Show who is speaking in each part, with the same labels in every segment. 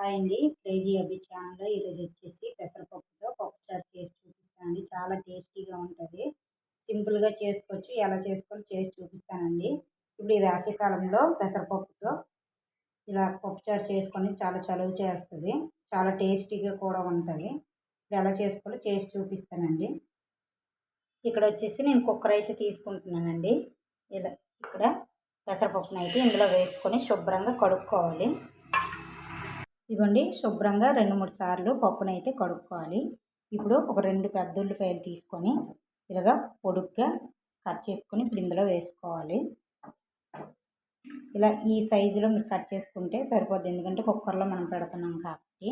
Speaker 1: Hi అండి crazy అబ్బి ఛానల్లో ఈరోజు వచ్చేసి పెసరపప్పుతో పప్పుచారు చేసి చూపిస్తానండి చాలా టేస్టీగా ఉంటుంది. సింపుల్గా చేసుకోవచ్చు. ఎలా చేసుకోవాలో చేసి చూపిస్తానండి. ఇప్పుడు ఈ వేసవికాలంలో పెసరపప్పుతో ఇలా పప్పుచారు చేసుకొని చాలా చలువ చేస్తుంది. చాలా టేస్టీగా కూడా ఉంటుంది. ఇప్పుడు ఎలా చేసుకోవాలో చేసి చూపిస్తానండి. ఇక్కడ వచ్చేసి నేను కుక్కర్ అయితే తీసుకుంటున్నానండి. ఇలా ఇక్కడ పెసరపప్పునైతే అయితే ఇందులో వేసుకొని శుభ్రంగా కడుక్కోవాలి. ఇవ్వండి శుభ్రంగా రెండు మూడు సార్లు పప్పునైతే అయితే కడుక్కోవాలి. ఇప్పుడు ఒక రెండు పెద్ద ఉల్లిపాయలు తీసుకొని ఇలాగా పొడుగ్గా కట్ చేసుకొని ఇప్పుడు ఇందులో వేసుకోవాలి. ఇలా ఈ సైజులో మీరు కట్ చేసుకుంటే సరిపోద్ది. ఎందుకంటే కుక్కర్లో మనం పెడుతున్నాం కాబట్టి.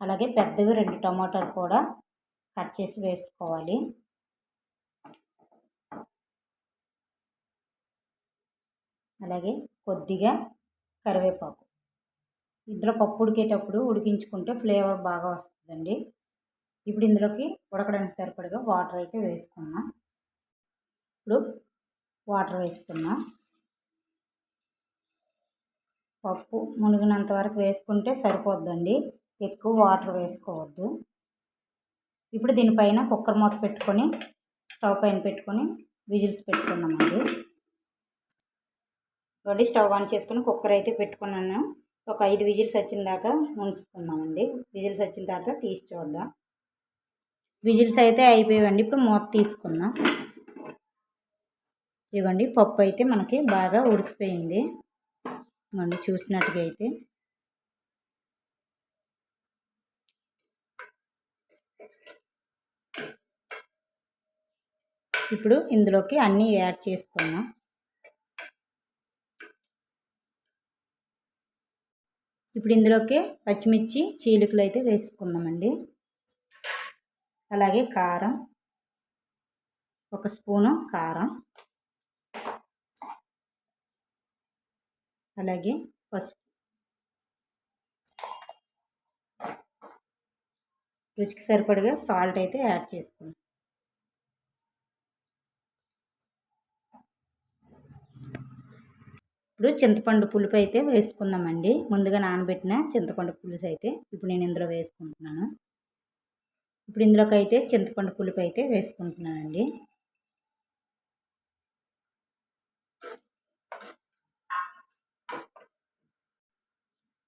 Speaker 1: అలాగే పెద్దవి రెండు టమాటాలు కూడా కట్ చేసి వేసుకోవాలి. అలాగే కొద్దిగా కరివేపాకు. ఇందులో పప్పు ఉడికేటప్పుడు ఉడికించుకుంటే ఫ్లేవర్ బాగా వస్తుందండి. ఇప్పుడు ఇందులోకి ఉడకడానికి సరిపడగా వాటర్ అయితే వేసుకున్నాం ఇప్పుడు వాటర్ వేసుకున్నాం పప్పు మునిగినంత వరకు వేసుకుంటే సరిపోద్దండి. ఎక్కువ వాటర్ వేసుకోవద్దు. ఇప్పుడు దీనిపైన కుక్కర్ మూత పెట్టుకొని స్టవ్ పైన పెట్టుకొని విజిల్స్ పెట్టుకున్నామండి వడ్డీ స్టవ్ ఆన్ చేసుకొని కుక్కర్ అయితే పెట్టుకున్నాను. ఒక ఐదు విజిల్స్ వచ్చిన దాకా ఉంచుకుందామండి. విజిల్స్ వచ్చిన తర్వాత తీసి చూద్దాం. విజిల్స్ అయితే అయిపోయాయండి. ఇప్పుడు మూత తీసుకుందాం. ఇదిగోండి పప్పు అయితే మనకి బాగా ఉడికిపోయింది. ఇదిగోండి చూసినట్టుగా అయితే. ఇప్పుడు ఇందులోకి అన్నీ యాడ్ చేసుకుందాం. ఇప్పుడు ఇందులోకి పచ్చిమిర్చి చీలికలు అయితే వేసుకుందామండి. అలాగే కారం ఒక స్పూను కారం అలాగే పసుపు. రుచికి సరిపడగా సాల్ట్ అయితే యాడ్ చేసుకుందాం. ఇప్పుడు చింతపండు పులుపు అయితే వేసుకుందామండి. ముందుగా నానబెట్టిన చింతపండు పులుసు అయితే ఇప్పుడు నేను ఇందులో వేసుకుంటున్నాను. ఇప్పుడు ఇందులోకి అయితే చింతపండు పులుపు అయితే వేసుకుంటున్నానండి.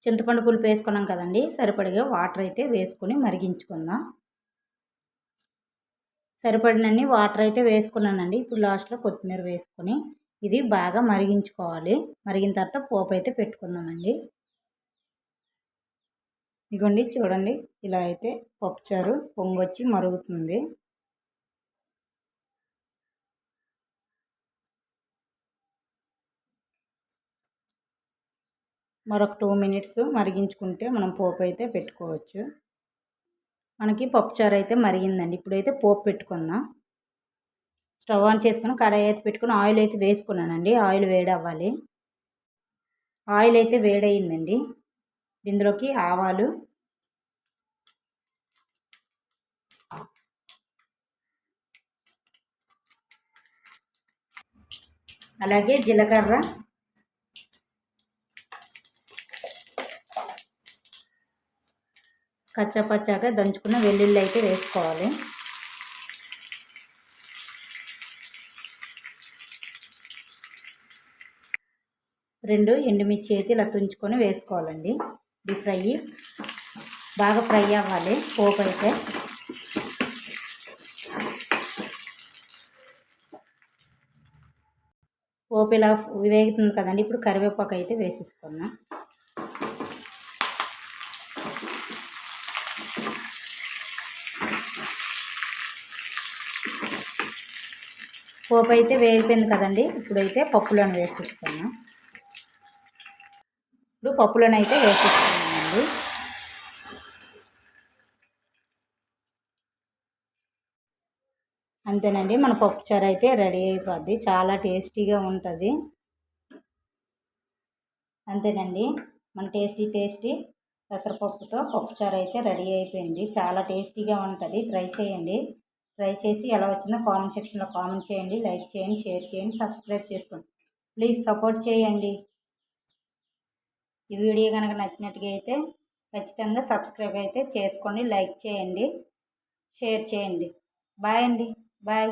Speaker 1: చింతపండు పులుపు వేసుకున్నాం కదండి. సరిపడిగా వాటర్ అయితే వేసుకొని మరిగించుకుందాం. సరిపడినన్ని వాటర్ అయితే వేసుకున్నానండి. ఇప్పుడు లాస్ట్లో కొత్తిమీర వేసుకొని ఇది బాగా మరిగించుకోవాలి. మరిగిన తర్వాత పోపు అయితే పెట్టుకుందామండి. ఇదిగోండి చూడండి ఇలా అయితే పప్పుచారు పొంగొచ్చి మరుగుతుంది. మరొక టూ మినిట్స్ మరిగించుకుంటే మనం పోపు అయితే పెట్టుకోవచ్చు. మనకి పప్పుచారు అయితే మరిగిందండి. ఇప్పుడైతే పోపు పెట్టుకుందాం. స్టవ్ ఆన్ చేసుకుని కడాయి అయితే పెట్టుకుని ఆయిల్ అయితే వేసుకున్నానండి. ఆయిల్ వేడి అవ్వాలి ఆయిల్ అయితే వేడయిందండి. ఇందులోకి ఆవాలు అలాగే జీలకర్ర కచ్చపచ్చాగా దంచుకున్న వెల్లుల్లి అయితే వేసుకోవాలి. రెండు ఎండుమిర్చి అయితే ఇలా తుంచుకొని వేసుకోవాలండి. డీప్ ఫ్రై బాగా ఫ్రై అవ్వాలి. పోపు అయితే. పోపు ఇలా వేగుతుంది కదండి. ఇప్పుడు కరివేపాకు అయితే వేసేసుకున్నా. పోపు అయితే వేగిపోయింది కదండి. ఇప్పుడైతే పప్పులను వేసేసుకున్నాం. పప్పులను అయితే వేసేస్తున్నానండి అంతేనండి మన పప్పుచారు అయితే రెడీ అయిపోద్ది. చాలా టేస్టీగా ఉంటుంది. అంతేనండి మన టేస్టీ టేస్టీ పెసరపప్పుతో పప్పుచారు అయితే రెడీ అయిపోయింది. చాలా టేస్టీగా ఉంటుంది. ట్రై చేయండి. ట్రై చేసి ఎలా వచ్చిందో కామెంట్ సెక్షన్లో కామెంట్ చేయండి. లైక్ చేయండి షేర్ చేయండి సబ్స్క్రైబ్ చేసుకోండి. ప్లీజ్ సపోర్ట్ చేయండి. ఈ వీడియో కనుక నచ్చినట్టుగా అయితే ఖచ్చితంగా సబ్స్క్రైబ్ అయితే చేసుకోండి లైక్ చేయండి షేర్ చేయండి. బాయ్ అండి. బాయ్.